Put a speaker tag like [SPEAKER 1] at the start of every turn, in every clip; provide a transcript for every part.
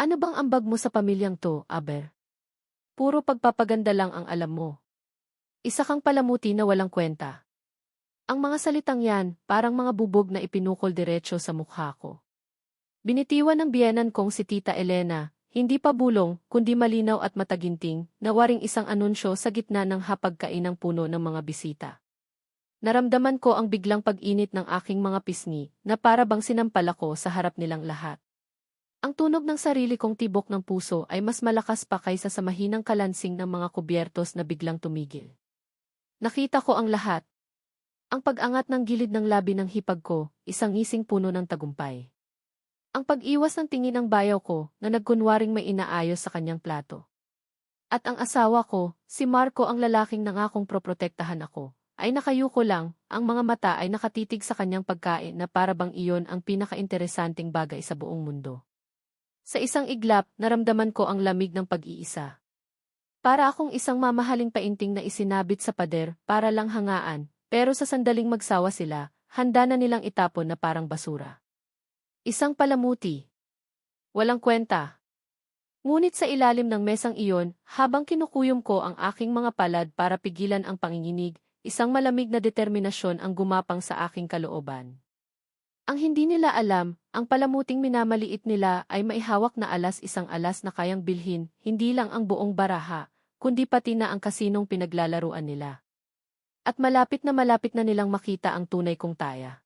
[SPEAKER 1] Ano bang ambag mo sa pamilyang to, Aber? Puro pagpapaganda lang ang alam mo. Isa kang palamuti na walang kwenta. Ang mga salitang yan, parang mga bubog na ipinukol diretso sa mukha ko. Binitiwan ng biyenan kong si Tita Elena, hindi pa bulong, kundi malinaw at mataginting, na waring isang anunsyo sa gitna ng hapagkainang puno ng mga bisita. Naramdaman ko ang biglang pag-init ng aking mga pisngi, na para bang sinampal ako sa harap nilang lahat. Ang tunog ng sarili kong tibok ng puso ay mas malakas pa kaysa sa mahinang kalansing ng mga kubyertos na biglang tumigil. Nakita ko ang lahat. Ang pag-angat ng gilid ng labi ng hipag ko, isang ising puno ng tagumpay. Ang pag-iwas ng tingin ng bayaw ko na nagkunwaring may inaayos sa kanyang plato. At ang asawa ko, si Marco ang lalaking nangakong proprotektahan ako, ay nakayuko lang, ang mga mata ay nakatitig sa kanyang pagkain na para bang iyon ang pinaka-interesanting bagay sa buong mundo. Sa isang iglap, naramdaman ko ang lamig ng pag-iisa. Para akong isang mamahaling painting na isinabit sa pader para lang hangaan, pero sa sandaling magsawa sila, handa na nilang itapon na parang basura. Isang palamuti. Walang kwenta. Ngunit sa ilalim ng mesang iyon, habang kinukuyom ko ang aking mga palad para pigilan ang panginginig, isang malamig na determinasyon ang gumapang sa aking kalooban. Ang hindi nila alam, ang palamuting minamaliit nila ay maihawak na alas isang alas na kayang bilhin, hindi lang ang buong baraha, kundi pati na ang kasinong pinaglalaruan nila. At malapit na malapit na nilang makita ang tunay kong taya.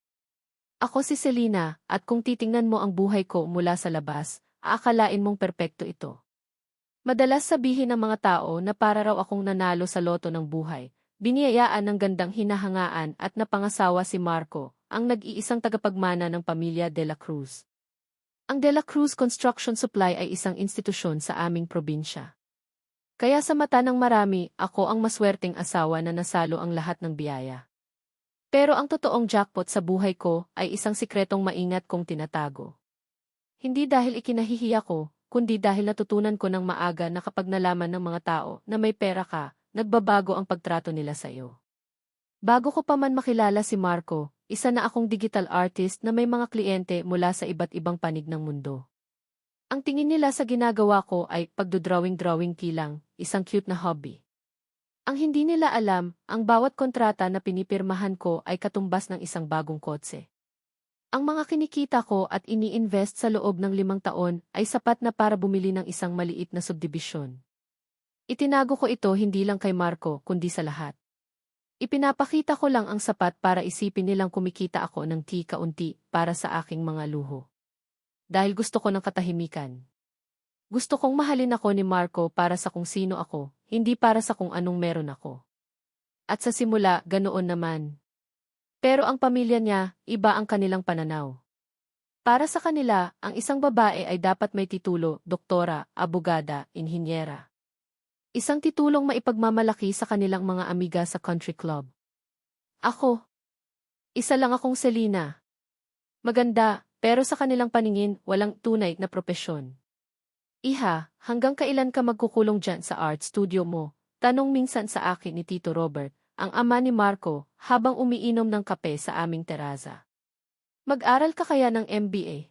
[SPEAKER 1] Ako si Selena, at kung titingnan mo ang buhay ko mula sa labas, aakalain mong perpekto ito. Madalas sabihin ng mga tao na para raw akong nanalo sa loto ng buhay, biniyayaan ng gandang hinahangaan at napangasawa si Marco, ang nag-iisang tagapagmana ng pamilya De La Cruz. Ang De La Cruz Construction Supply ay isang institusyon sa aming probinsya. Kaya sa mata ng marami, ako ang maswerteng asawa na nasalo ang lahat ng biyaya. Pero ang totoong jackpot sa buhay ko ay isang sikretong maingat kong tinatago. Hindi dahil ikinahihiya ko, kundi dahil natutunan ko ng maaga na kapag nalaman ng mga tao na may pera ka, nagbabago ang pagtrato nila sa iyo. Bago ko pa man makilala si Marco, isa na akong digital artist na may mga kliyente mula sa iba't ibang panig ng mundo. Ang tingin nila sa ginagawa ko ay pagdodrawing-drawing kilang, isang cute na hobby. Ang hindi nila alam, ang bawat kontrata na pinipirmahan ko ay katumbas ng isang bagong kotse. Ang mga kinikita ko at ini-invest sa loob ng limang taon ay sapat na para bumili ng isang maliit na subdibisyon. Itinago ko ito hindi lang kay Marco kundi sa lahat. Ipinapakita ko lang ang sapat para isipin nilang kumikita ako ng tika-unti para sa aking mga luho. Dahil gusto ko ng katahimikan. Gusto kong mahalin ako ni Marco para sa kung sino ako, hindi para sa kung anong meron ako. At sa simula, ganoon naman. Pero ang pamilya niya, iba ang kanilang pananaw. Para sa kanila, ang isang babae ay dapat may titulo, doktora, abogada, inhinyera. Isang titulong maipagmamalaki sa kanilang mga amiga sa country club. Ako. Isa lang akong Selena. Maganda, pero sa kanilang paningin, walang tunay na propesyon. Iha, hanggang kailan ka magkukulong dyan sa art studio mo? Tanong minsan sa akin ni Tito Robert, ang ama ni Marco, habang umiinom ng kape sa aming teraza. Mag-aral ka kaya ng MBA?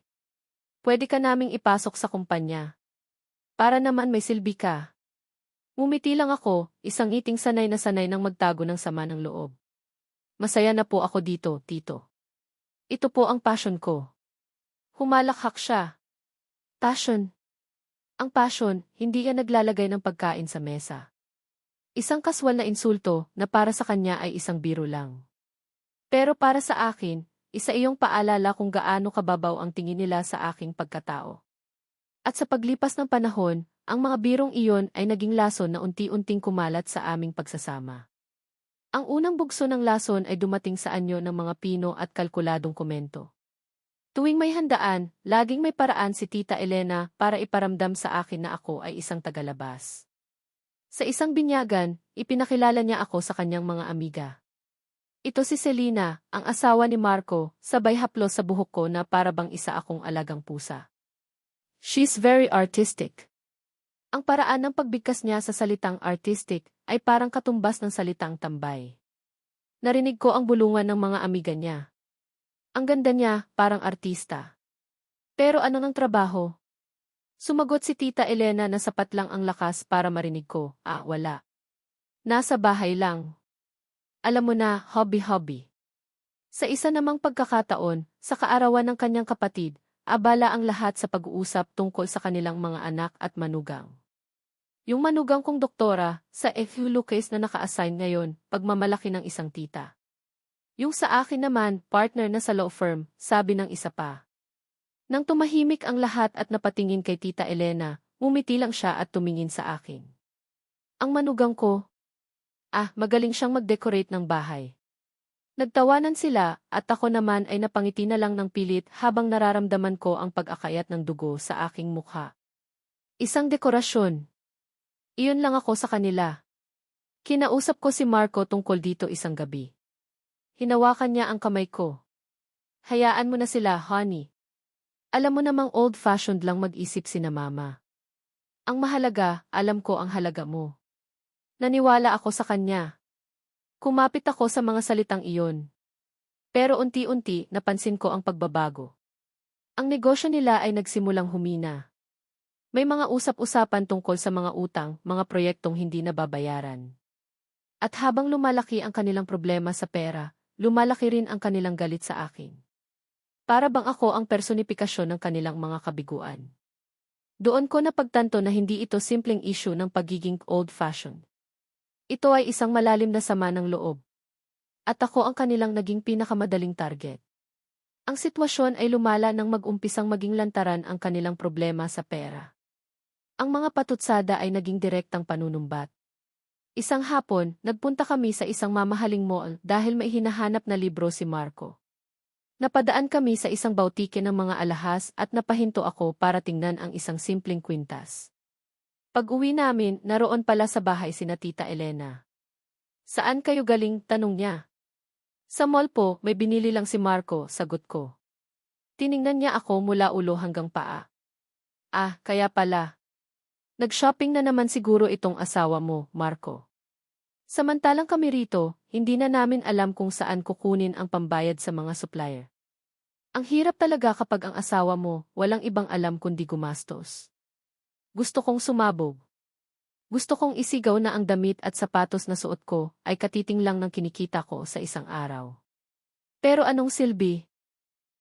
[SPEAKER 1] Pwede ka naming ipasok sa kumpanya. Para naman may silbi ka. Ngumiti lang ako, isang iting sanay na sanay ng magtago ng sama ng loob. Masaya na po ako dito, tito. Ito po ang passion ko. Humalakhak siya. Passion. Ang passion, hindi ka naglalagay ng pagkain sa mesa. Isang kaswal na insulto na para sa kanya ay isang biro lang. Pero para sa akin, isa iyong paalala kung gaano kababaw ang tingin nila sa aking pagkatao. At sa paglipas ng panahon, ang mga birong iyon ay naging lason na unti-unting kumalat sa aming pagsasama. Ang unang bugso ng lason ay dumating sa anyo ng mga pino at kalkuladong komento. Tuwing may handaan, laging may paraan si Tita Elena para iparamdam sa akin na ako ay isang tagalabas. Sa isang binyagan, ipinakilala niya ako sa kanyang mga amiga. Ito si Selena, ang asawa ni Marco, sabay haplo sa buhok ko na para bang isa akong alagang pusa. She's very artistic. Ang paraan ng pagbigkas niya sa salitang artistic ay parang katumbas ng salitang tambay. Narinig ko ang bulungan ng mga amiga niya. Ang ganda niya, parang artista. Pero ano ng trabaho? Sumagot si Tita Elena na sapat lang ang lakas para marinig ko. Ah, wala. Nasa bahay lang. Alam mo na, hobby-hobby. Sa isa namang pagkakataon, sa kaarawan ng kanyang kapatid, abala ang lahat sa pag-uusap tungkol sa kanilang mga anak at manugang. Yung manugang kong doktora, sa FU case na naka-assign ngayon, pagmamalaki ng isang tita. Yung sa akin naman, partner na sa law firm, sabi ng isa pa. Nang tumahimik ang lahat at napatingin kay Tita Elena, umiti lang siya at tumingin sa akin. Ang manugang ko, ah, magaling siyang mag-decorate ng bahay. Nagtawanan sila at ako naman ay napangiti na lang ng pilit habang nararamdaman ko ang pag-akayat ng dugo sa aking mukha. Isang dekorasyon. Iyon lang ako sa kanila. Kinausap ko si Marco tungkol dito isang gabi. Hinawakan niya ang kamay ko. Hayaan mo na sila, honey. Alam mo namang old-fashioned lang mag-isip si na mama. Ang mahalaga, alam ko ang halaga mo. Naniwala ako sa kanya. Kumapit ako sa mga salitang iyon. Pero unti-unti, napansin ko ang pagbabago. Ang negosyo nila ay nagsimulang humina. May mga usap-usapan tungkol sa mga utang, mga proyektong hindi nababayaran. At habang lumalaki ang kanilang problema sa pera, lumalaki rin ang kanilang galit sa akin. Para bang ako ang personifikasyon ng kanilang mga kabiguan. Doon ko napagtanto na hindi ito simpleng issue ng pagiging old-fashioned. Ito ay isang malalim na sama ng loob. At ako ang kanilang naging pinakamadaling target. Ang sitwasyon ay lumala nang mag-umpisang maging lantaran ang kanilang problema sa pera. Ang mga patutsada ay naging direktang panunumbat. Isang hapon, nagpunta kami sa isang mamahaling mall dahil may hinahanap na libro si Marco. Napadaan kami sa isang bautike ng mga alahas at napahinto ako para tingnan ang isang simpleng kwintas. Pag-uwi namin, naroon pala sa bahay si Tita Elena. Saan kayo galing? Tanong niya. Sa mall po, may binili lang si Marco, sagot ko. Tiningnan niya ako mula ulo hanggang paa. Ah, kaya pala, Nag-shopping na naman siguro itong asawa mo, Marco. Samantalang kami rito, hindi na namin alam kung saan kukunin ang pambayad sa mga supplier. Ang hirap talaga kapag ang asawa mo, walang ibang alam kundi gumastos. Gusto kong sumabog. Gusto kong isigaw na ang damit at sapatos na suot ko ay katiting lang ng kinikita ko sa isang araw. Pero anong silbi?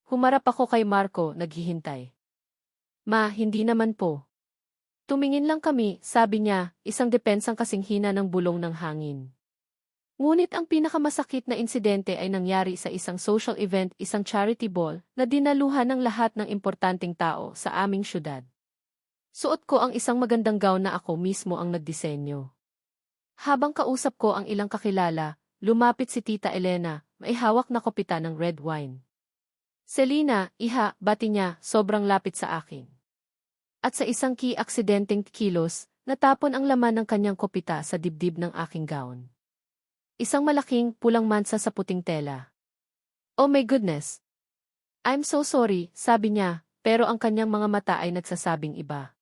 [SPEAKER 1] Humarap ako kay Marco, naghihintay. Ma, hindi naman po. Tumingin lang kami, sabi niya, isang depensang kasing hina ng bulong ng hangin. Ngunit ang pinakamasakit na insidente ay nangyari sa isang social event, isang charity ball, na dinaluhan ng lahat ng importanteng tao sa aming syudad. Suot ko ang isang magandang gown na ako mismo ang nagdisenyo. Habang kausap ko ang ilang kakilala, lumapit si Tita Elena, may hawak na kopita ng red wine. Selina, iha, bati niya, sobrang lapit sa akin. At sa isang ki-aksidenteng kilos, natapon ang laman ng kanyang kopita sa dibdib ng aking gown. Isang malaking, pulang mansa sa puting tela. Oh my goodness! I'm so sorry, sabi niya, pero ang kanyang mga mata ay nagsasabing iba.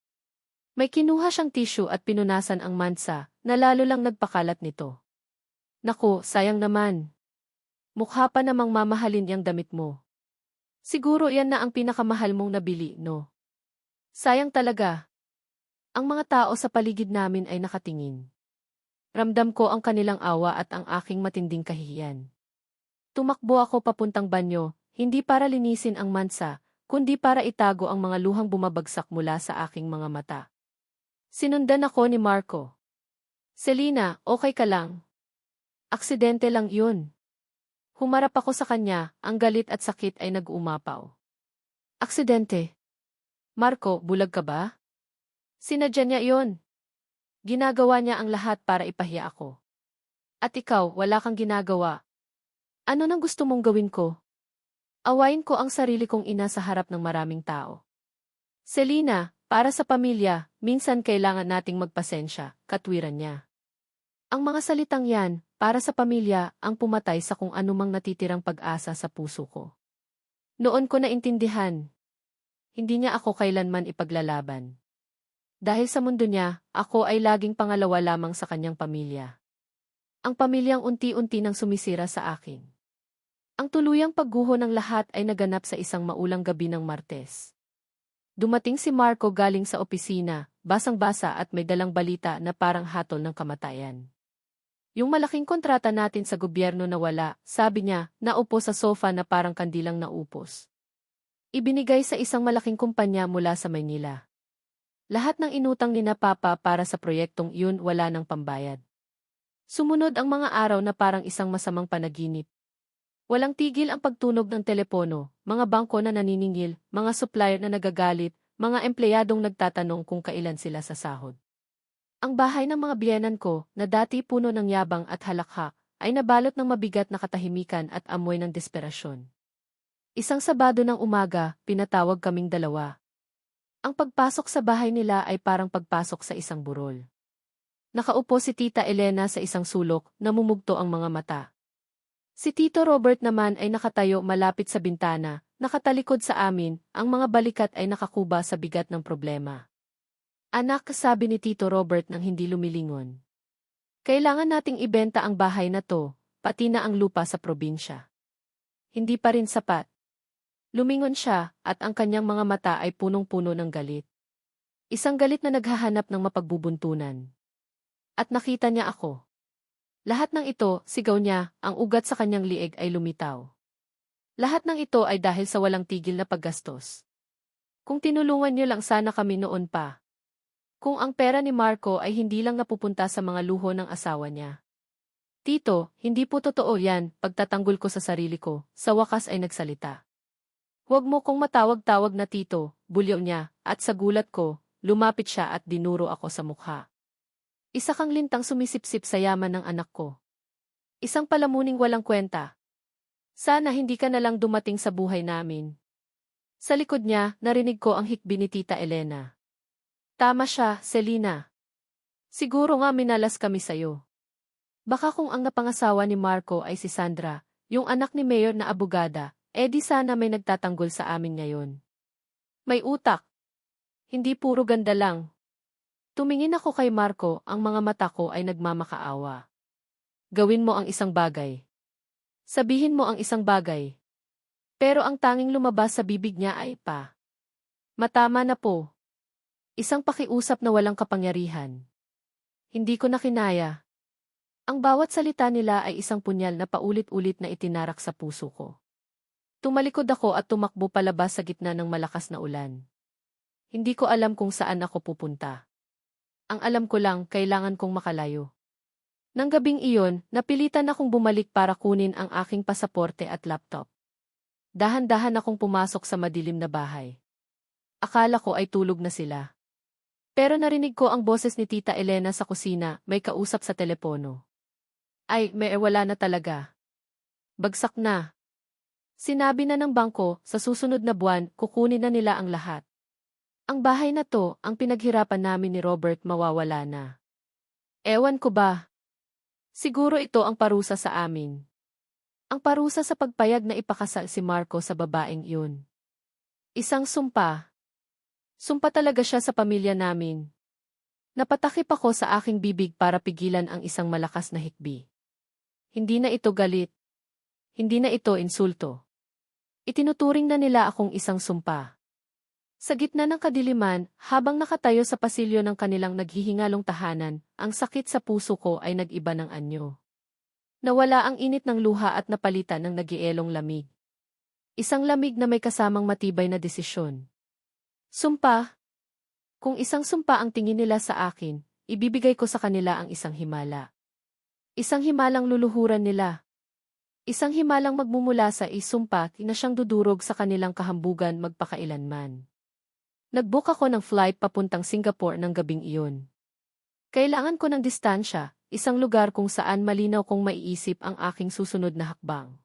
[SPEAKER 1] May kinuha siyang tissue at pinunasan ang mansa, na lalo lang nagpakalat nito. Naku, sayang naman. Mukha pa namang mamahalin yang damit mo. Siguro yan na ang pinakamahal mong nabili, no? Sayang talaga. Ang mga tao sa paligid namin ay nakatingin. Ramdam ko ang kanilang awa at ang aking matinding kahihiyan. Tumakbo ako papuntang banyo, hindi para linisin ang mansa, kundi para itago ang mga luhang bumabagsak mula sa aking mga mata. Sinundan ako ni Marco. Selina, okay ka lang? Aksidente lang yun. Humarap ako sa kanya, ang galit at sakit ay nag-umapaw. Aksidente. Marco, bulag ka ba? Sinadya niya iyon. Ginagawa niya ang lahat para ipahiya ako. At ikaw, wala kang ginagawa. Ano nang gusto mong gawin ko? Awayin ko ang sarili kong ina sa harap ng maraming tao. Selina, para sa pamilya, minsan kailangan nating magpasensya, katwiran niya. Ang mga salitang yan, para sa pamilya, ang pumatay sa kung anumang natitirang pag-asa sa puso ko. Noon ko naintindihan, hindi niya ako kailanman ipaglalaban. Dahil sa mundo niya, ako ay laging pangalawa lamang sa kanyang pamilya. Ang pamilyang unti-unti nang sumisira sa akin. Ang tuluyang pagguho ng lahat ay naganap sa isang maulang gabi ng Martes. Dumating si Marco galing sa opisina, basang-basa at may dalang balita na parang hatol ng kamatayan. Yung malaking kontrata natin sa gobyerno na wala, sabi niya, naupo sa sofa na parang kandilang naupos. Ibinigay sa isang malaking kumpanya mula sa Maynila. Lahat ng inutang ni na Papa para sa proyektong iyon wala ng pambayad. Sumunod ang mga araw na parang isang masamang panaginip. Walang tigil ang pagtunog ng telepono, mga bangko na naniningil, mga supplier na nagagalit, mga empleyadong nagtatanong kung kailan sila sa sahod. Ang bahay ng mga biyenan ko, na dati puno ng yabang at halakhak, ay nabalot ng mabigat na katahimikan at amoy ng desperasyon. Isang Sabado ng umaga, pinatawag kaming dalawa. Ang pagpasok sa bahay nila ay parang pagpasok sa isang burol. Nakaupo si Tita Elena sa isang sulok, namumugto ang mga mata. Si Tito Robert naman ay nakatayo malapit sa bintana, nakatalikod sa amin, ang mga balikat ay nakakuba sa bigat ng problema. Anak, sabi ni Tito Robert nang hindi lumilingon. Kailangan nating ibenta ang bahay na to, pati na ang lupa sa probinsya. Hindi pa rin sapat. Lumingon siya, at ang kanyang mga mata ay punong-puno ng galit. Isang galit na naghahanap ng mapagbubuntunan. At nakita niya ako. Lahat ng ito, sigaw niya, ang ugat sa kanyang lieg ay lumitaw. Lahat ng ito ay dahil sa walang tigil na paggastos. Kung tinulungan niyo lang sana kami noon pa. Kung ang pera ni Marco ay hindi lang napupunta sa mga luho ng asawa niya. Tito, hindi po totoo yan, pagtatanggol ko sa sarili ko, sa wakas ay nagsalita. Huwag mo kong matawag-tawag na tito, bulyaw niya, at sa gulat ko, lumapit siya at dinuro ako sa mukha. Isa kang lintang sumisipsip sa yaman ng anak ko. Isang palamuning walang kwenta. Sana hindi ka na lang dumating sa buhay namin. Sa likod niya, narinig ko ang hikbi ni Tita Elena. Tama siya, Selina. Siguro nga minalas kami sayo. Baka kung ang napangasawa ni Marco ay si Sandra, yung anak ni Mayor na abogada, eh di sana may nagtatanggol sa amin ngayon. May utak. Hindi puro ganda lang, Tumingin ako kay Marco, ang mga mata ko ay nagmamakaawa. Gawin mo ang isang bagay. Sabihin mo ang isang bagay. Pero ang tanging lumabas sa bibig niya ay pa. Matama na po. Isang pakiusap na walang kapangyarihan. Hindi ko na kinaya. Ang bawat salita nila ay isang punyal na paulit-ulit na itinarak sa puso ko. Tumalikod ako at tumakbo palabas sa gitna ng malakas na ulan. Hindi ko alam kung saan ako pupunta ang alam ko lang kailangan kong makalayo. Nang gabing iyon, napilitan akong bumalik para kunin ang aking pasaporte at laptop. Dahan-dahan akong pumasok sa madilim na bahay. Akala ko ay tulog na sila. Pero narinig ko ang boses ni Tita Elena sa kusina, may kausap sa telepono. Ay, may wala na talaga. Bagsak na. Sinabi na ng bangko, sa susunod na buwan, kukunin na nila ang lahat. Ang bahay na to, ang pinaghirapan namin ni Robert mawawala na. Ewan ko ba? Siguro ito ang parusa sa amin. Ang parusa sa pagpayag na ipakasal si Marco sa babaeng yun. Isang sumpa. Sumpa talaga siya sa pamilya namin. Napatakip ako sa aking bibig para pigilan ang isang malakas na hikbi. Hindi na ito galit. Hindi na ito insulto. Itinuturing na nila akong isang sumpa. Sa gitna ng kadiliman, habang nakatayo sa pasilyo ng kanilang naghihingalong tahanan, ang sakit sa puso ko ay nag-iba ng anyo. Nawala ang init ng luha at napalitan ng nagielong lamig. Isang lamig na may kasamang matibay na desisyon. Sumpa. Kung isang sumpa ang tingin nila sa akin, ibibigay ko sa kanila ang isang himala. Isang himalang luluhuran nila. Isang himalang magmumula sa isumpa na siyang dudurog sa kanilang kahambugan magpakailanman. Nagbook ako ng flight papuntang Singapore ng gabing iyon. Kailangan ko ng distansya, isang lugar kung saan malinaw kong maiisip ang aking susunod na hakbang.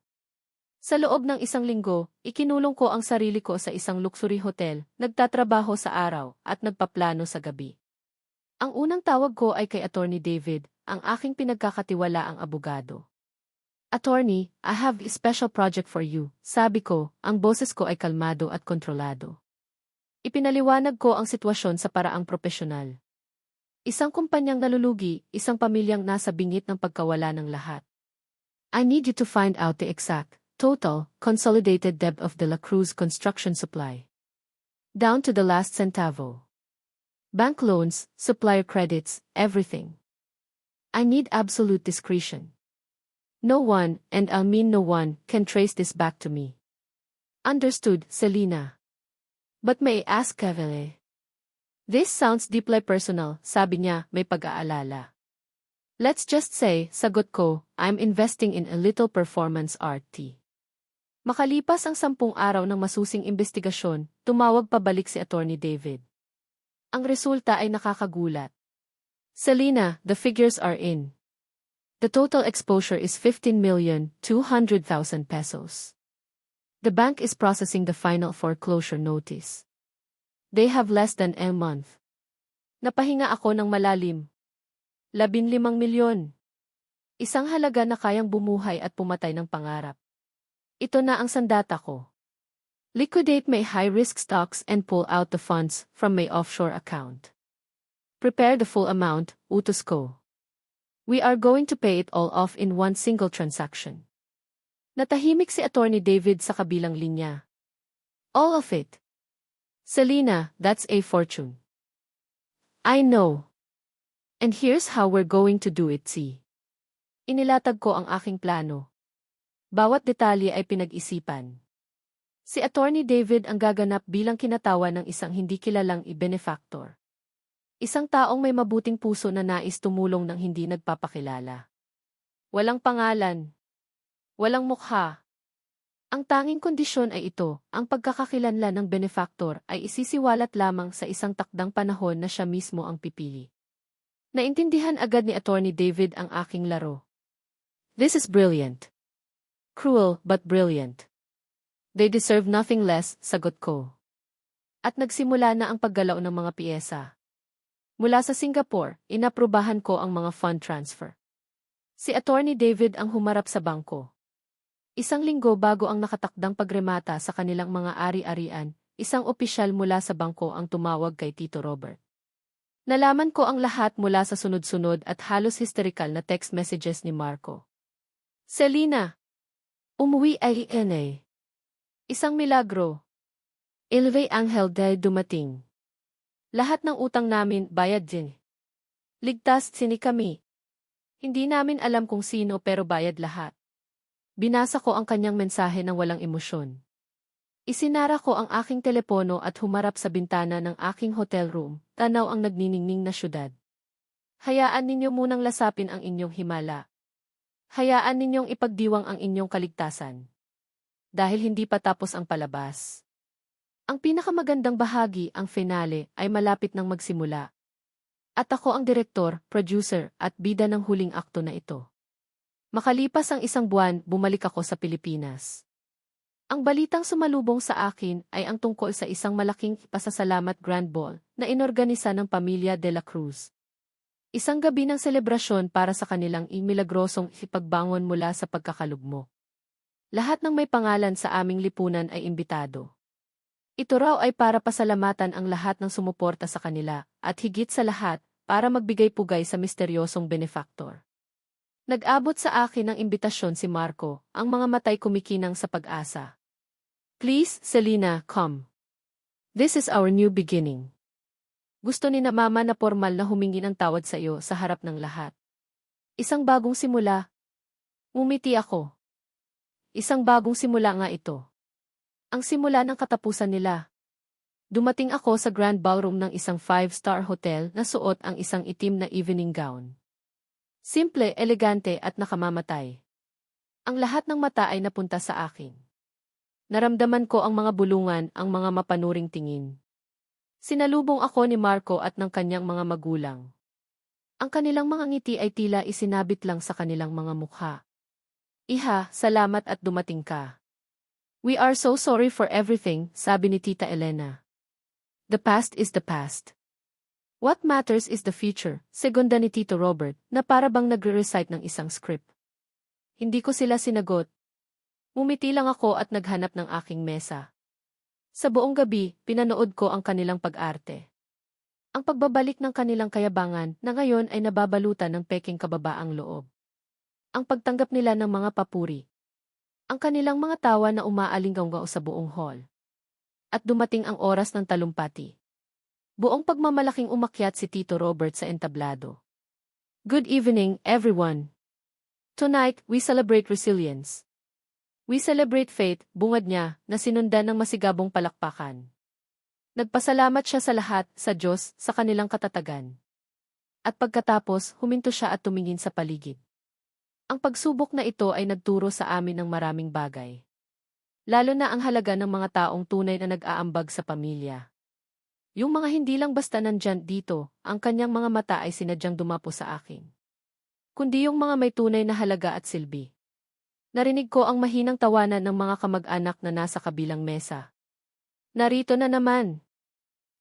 [SPEAKER 1] Sa loob ng isang linggo, ikinulong ko ang sarili ko sa isang luxury hotel, nagtatrabaho sa araw, at nagpaplano sa gabi. Ang unang tawag ko ay kay Attorney David, ang aking pinagkakatiwala ang abogado. Attorney, I have a special project for you, sabi ko, ang boses ko ay kalmado at kontrolado. Ipinaliwanag ko ang sitwasyon sa paraang propesyonal. Isang kumpanyang nalulugi, isang pamilyang nasa bingit ng pagkawala ng lahat. I need you to find out the exact, total, consolidated debt of De La Cruz Construction Supply. Down to the last centavo. Bank loans, supplier credits, everything. I need absolute discretion. No one, and I mean no one, can trace this back to me. Understood, Selena. But may I ask Kevele? This sounds deeply personal, sabi niya, may pag-aalala. Let's just say, sagot ko, I'm investing in a little performance art tea. Makalipas ang sampung araw ng masusing investigasyon, tumawag pabalik si Attorney David. Ang resulta ay nakakagulat. Selena, the figures are in. The total exposure is 15,200,000 pesos. The bank is processing the final foreclosure notice. They have less than a month. Napahinga ako ng malalim. Labinlimang milyon. Isang halaga na kayang bumuhay at pumatay ng pangarap. Ito na ang sandata ko. Liquidate my high-risk stocks and pull out the funds from my offshore account. Prepare the full amount, utos ko. We are going to pay it all off in one single transaction. Natahimik si Attorney David sa kabilang linya. All of it. Selena, that's a fortune. I know. And here's how we're going to do it, see. Inilatag ko ang aking plano. Bawat detalye ay pinag-isipan. Si Attorney David ang gaganap bilang kinatawa ng isang hindi kilalang i-benefactor. Isang taong may mabuting puso na nais tumulong ng hindi nagpapakilala. Walang pangalan. Walang mukha. Ang tanging kondisyon ay ito, ang pagkakakilanlan ng benefactor ay isisiwalat lamang sa isang takdang panahon na siya mismo ang pipili. Naintindihan agad ni Attorney David ang aking laro. This is brilliant. Cruel but brilliant. They deserve nothing less, sagot ko. At nagsimula na ang paggalaw ng mga piyesa. Mula sa Singapore, inaprubahan ko ang mga fund transfer. Si Attorney David ang humarap sa bangko. Isang linggo bago ang nakatakdang pagremata sa kanilang mga ari-arian, isang opisyal mula sa bangko ang tumawag kay Tito Robert. Nalaman ko ang lahat mula sa sunod-sunod at halos hysterical na text messages ni Marco. Selina! Umuwi ay NA. Isang milagro. Ilve Angel dahil dumating. Lahat ng utang namin bayad din. Ligtas sini kami. Hindi namin alam kung sino pero bayad lahat. Binasa ko ang kanyang mensahe ng walang emosyon. Isinara ko ang aking telepono at humarap sa bintana ng aking hotel room, tanaw ang nagniningning na syudad. Hayaan ninyo munang lasapin ang inyong himala. Hayaan ninyong ipagdiwang ang inyong kaligtasan dahil hindi pa tapos ang palabas. Ang pinakamagandang bahagi, ang finale, ay malapit nang magsimula. At ako ang direktor, producer, at bida ng huling akto na ito. Makalipas ang isang buwan, bumalik ako sa Pilipinas. Ang balitang sumalubong sa akin ay ang tungkol sa isang malaking pasasalamat grand ball na inorganisa ng pamilya de la Cruz. Isang gabi ng selebrasyon para sa kanilang imilagrosong ipagbangon mula sa pagkakalugmo. Lahat ng may pangalan sa aming lipunan ay imbitado. Ito raw ay para pasalamatan ang lahat ng sumuporta sa kanila, at higit sa lahat, para magbigay pugay sa misteryosong benefactor. Nag-abot sa akin ng imbitasyon si Marco, ang mga matay kumikinang sa pag-asa. Please, Selena, come. This is our new beginning. Gusto ni na mama na formal na humingi ng tawad sa iyo sa harap ng lahat. Isang bagong simula. Umiti ako. Isang bagong simula nga ito. Ang simula ng katapusan nila. Dumating ako sa grand ballroom ng isang five-star hotel na suot ang isang itim na evening gown. Simple, elegante at nakamamatay. Ang lahat ng mata ay napunta sa akin. Naramdaman ko ang mga bulungan, ang mga mapanuring tingin. Sinalubong ako ni Marco at ng kanyang mga magulang. Ang kanilang mga ngiti ay tila isinabit lang sa kanilang mga mukha. Iha, salamat at dumating ka. We are so sorry for everything, sabi ni Tita Elena. The past is the past. What matters is the future, segunda ni Tito Robert, na para bang nagre-recite ng isang script. Hindi ko sila sinagot. Umiti lang ako at naghanap ng aking mesa. Sa buong gabi, pinanood ko ang kanilang pag-arte. Ang pagbabalik ng kanilang kayabangan na ngayon ay nababalutan ng peking kababaang loob ang pagtanggap nila ng mga papuri. Ang kanilang mga tawa na umaalinggaw sa buong hall. At dumating ang oras ng talumpati. Buong pagmamalaking umakyat si Tito Robert sa entablado. Good evening, everyone. Tonight, we celebrate resilience. We celebrate faith, bungad niya, na sinundan ng masigabong palakpakan. Nagpasalamat siya sa lahat, sa Diyos, sa kanilang katatagan. At pagkatapos, huminto siya at tumingin sa paligid. Ang pagsubok na ito ay nagturo sa amin ng maraming bagay. Lalo na ang halaga ng mga taong tunay na nag-aambag sa pamilya. Yung mga hindi lang basta nandyan dito, ang kanyang mga mata ay sinadyang dumapo sa akin. Kundi yung mga may tunay na halaga at silbi. Narinig ko ang mahinang tawanan ng mga kamag-anak na nasa kabilang mesa. Narito na naman.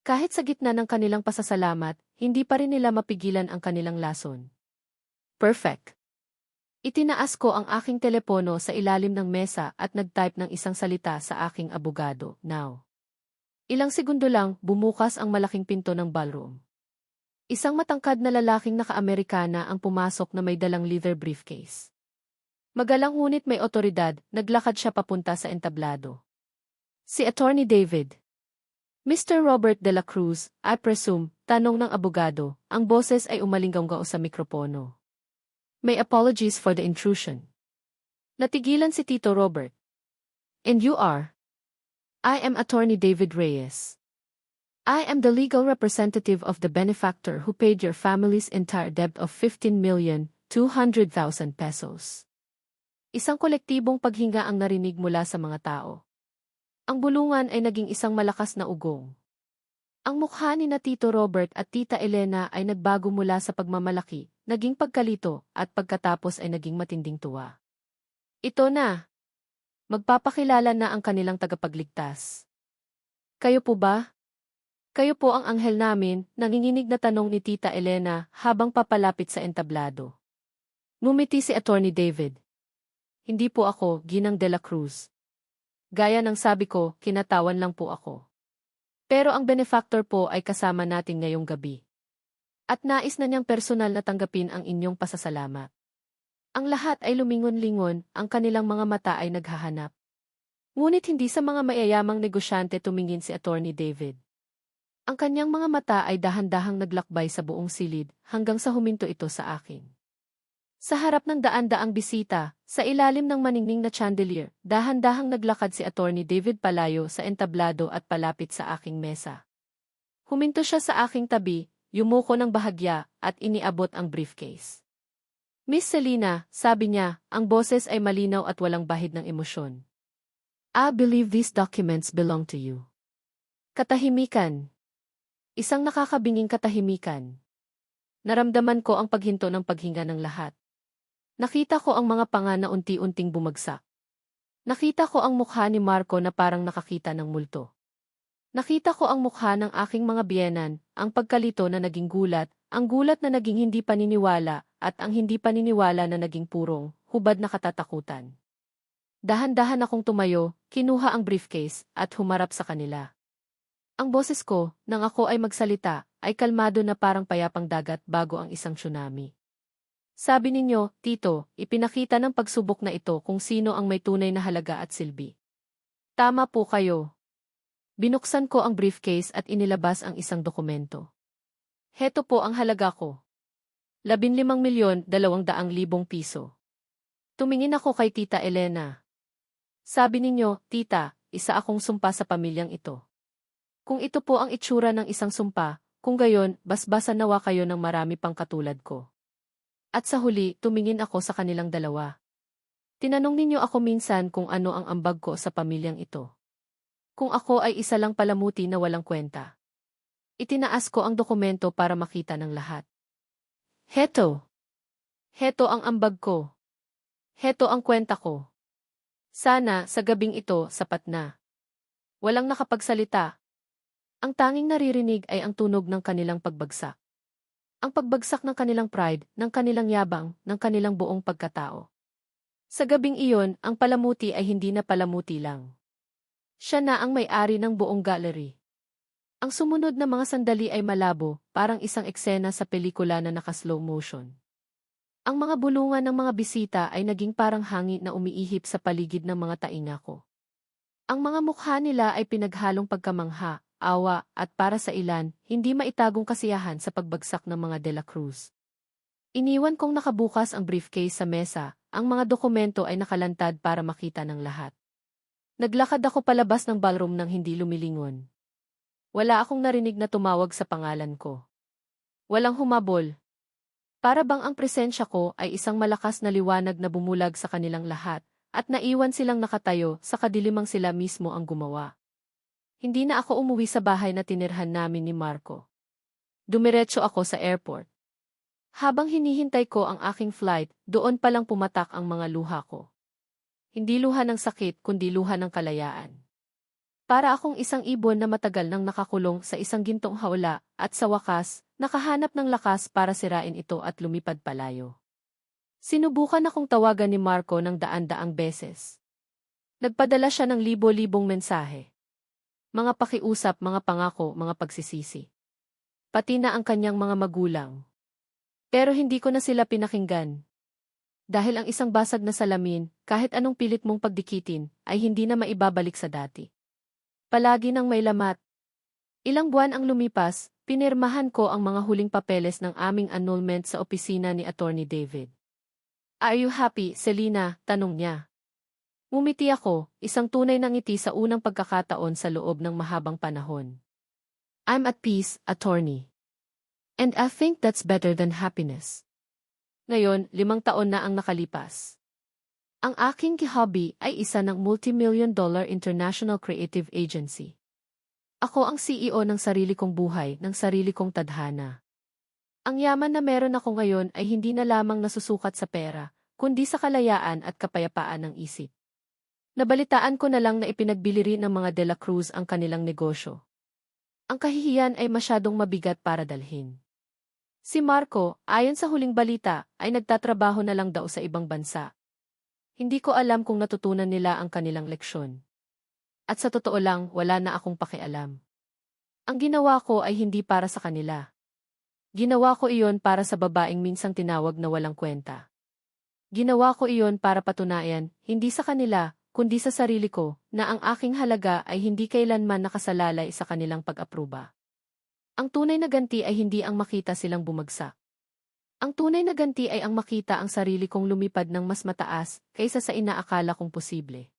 [SPEAKER 1] Kahit sa gitna ng kanilang pasasalamat, hindi pa rin nila mapigilan ang kanilang lason. Perfect. Itinaas ko ang aking telepono sa ilalim ng mesa at nag-type ng isang salita sa aking abogado, now. Ilang segundo lang, bumukas ang malaking pinto ng ballroom. Isang matangkad na lalaking naka-Amerikana ang pumasok na may dalang leather briefcase. Magalang ngunit may otoridad, naglakad siya papunta sa entablado. Si Attorney David. Mr. Robert de la Cruz, I presume, tanong ng abogado, ang boses ay umalinggaw sa mikropono. May apologies for the intrusion. Natigilan si Tito Robert. And you are? I am Attorney David Reyes. I am the legal representative of the benefactor who paid your family's entire debt of 15 million 200,000 pesos. Isang kolektibong paghinga ang narinig mula sa mga tao. Ang bulungan ay naging isang malakas na ugong. Ang mukha ni na Tito Robert at Tita Elena ay nagbago mula sa pagmamalaki, naging pagkalito, at pagkatapos ay naging matinding tuwa. Ito na. Magpapakilala na ang kanilang tagapagligtas. Kayo po ba? Kayo po ang anghel namin, nanginginig na tanong ni Tita Elena habang papalapit sa entablado. Ngumiti si Attorney David. Hindi po ako, Ginang de la Cruz. Gaya ng sabi ko, kinatawan lang po ako. Pero ang benefactor po ay kasama natin ngayong gabi. At nais na niyang personal na tanggapin ang inyong pasasalamat. Ang lahat ay lumingon-lingon, ang kanilang mga mata ay naghahanap. Ngunit hindi sa mga mayayamang negosyante tumingin si Attorney David. Ang kanyang mga mata ay dahan-dahang naglakbay sa buong silid hanggang sa huminto ito sa akin. Sa harap ng daan-daang bisita, sa ilalim ng maningning na chandelier, dahan-dahang naglakad si Attorney David Palayo sa entablado at palapit sa aking mesa. Huminto siya sa aking tabi, yumuko ng bahagya, at iniabot ang briefcase. Miss Selina, sabi niya, ang boses ay malinaw at walang bahid ng emosyon. I believe these documents belong to you. Katahimikan. Isang nakakabinging katahimikan. Naramdaman ko ang paghinto ng paghinga ng lahat. Nakita ko ang mga panga na unti-unting bumagsak. Nakita ko ang mukha ni Marco na parang nakakita ng multo. Nakita ko ang mukha ng aking mga biyenan, ang pagkalito na naging gulat, ang gulat na naging hindi paniniwala, at ang hindi paniniwala na naging purong, hubad na katatakutan. Dahan-dahan akong tumayo, kinuha ang briefcase, at humarap sa kanila. Ang boses ko, nang ako ay magsalita, ay kalmado na parang payapang dagat bago ang isang tsunami. Sabi ninyo, Tito, ipinakita ng pagsubok na ito kung sino ang may tunay na halaga at silbi. Tama po kayo. Binuksan ko ang briefcase at inilabas ang isang dokumento. Heto po ang halaga ko. 15 milyon 200 libong piso. Tumingin ako kay Tita Elena. Sabi ninyo, Tita, isa akong sumpa sa pamilyang ito. Kung ito po ang itsura ng isang sumpa, kung gayon, basbasan nawa kayo ng marami pang katulad ko. At sa huli, tumingin ako sa kanilang dalawa. Tinanong ninyo ako minsan kung ano ang ambag ko sa pamilyang ito. Kung ako ay isa lang palamuti na walang kwenta. Itinaas ko ang dokumento para makita ng lahat. Heto. Heto ang ambag ko. Heto ang kwenta ko. Sana, sa gabing ito, sapat na. Walang nakapagsalita. Ang tanging naririnig ay ang tunog ng kanilang pagbagsak ang pagbagsak ng kanilang pride, ng kanilang yabang, ng kanilang buong pagkatao. Sa gabing iyon, ang palamuti ay hindi na palamuti lang. Siya na ang may-ari ng buong gallery. Ang sumunod na mga sandali ay malabo, parang isang eksena sa pelikula na naka-slow motion. Ang mga bulungan ng mga bisita ay naging parang hangin na umiihip sa paligid ng mga tainga ko. Ang mga mukha nila ay pinaghalong pagkamangha, awa, at para sa ilan, hindi maitagong kasiyahan sa pagbagsak ng mga De La Cruz. Iniwan kong nakabukas ang briefcase sa mesa, ang mga dokumento ay nakalantad para makita ng lahat. Naglakad ako palabas ng ballroom nang hindi lumilingon. Wala akong narinig na tumawag sa pangalan ko. Walang humabol. Para bang ang presensya ko ay isang malakas na liwanag na bumulag sa kanilang lahat, at naiwan silang nakatayo sa kadilimang sila mismo ang gumawa. Hindi na ako umuwi sa bahay na tinirhan namin ni Marco. Dumiretso ako sa airport. Habang hinihintay ko ang aking flight, doon palang pumatak ang mga luha ko. Hindi luha ng sakit kundi luha ng kalayaan. Para akong isang ibon na matagal nang nakakulong sa isang gintong hawla at sa wakas, nakahanap ng lakas para sirain ito at lumipad palayo. Sinubukan akong tawagan ni Marco ng daan-daang beses. Nagpadala siya ng libo-libong mensahe. Mga pakiusap, mga pangako, mga pagsisisi. Pati na ang kanyang mga magulang. Pero hindi ko na sila pinakinggan. Dahil ang isang basag na salamin, kahit anong pilit mong pagdikitin, ay hindi na maibabalik sa dati. Palagi nang may lamat. Ilang buwan ang lumipas, pinirmahan ko ang mga huling papeles ng aming annulment sa opisina ni Attorney David. Are you happy, Selina? Tanong niya. Ngumiti ako, isang tunay na ngiti sa unang pagkakataon sa loob ng mahabang panahon. I'm at peace, attorney. And I think that's better than happiness. Ngayon, limang taon na ang nakalipas. Ang aking hobby ay isa ng multi-million dollar international creative agency. Ako ang CEO ng sarili kong buhay, ng sarili kong tadhana. Ang yaman na meron ako ngayon ay hindi na lamang nasusukat sa pera, kundi sa kalayaan at kapayapaan ng isip. Nabalitaan ko na lang na ipinagbili rin ng mga De La Cruz ang kanilang negosyo. Ang kahihiyan ay masyadong mabigat para dalhin. Si Marco, ayon sa huling balita, ay nagtatrabaho na lang daw sa ibang bansa. Hindi ko alam kung natutunan nila ang kanilang leksyon. At sa totoo lang, wala na akong pakialam. Ang ginawa ko ay hindi para sa kanila. Ginawa ko iyon para sa babaeng minsang tinawag na walang kwenta. Ginawa ko iyon para patunayan, hindi sa kanila, kundi sa sarili ko, na ang aking halaga ay hindi kailanman nakasalalay sa kanilang pag-apruba. Ang tunay na ganti ay hindi ang makita silang bumagsak. Ang tunay na ganti ay ang makita ang sarili kong lumipad ng mas mataas kaysa sa inaakala kong posible.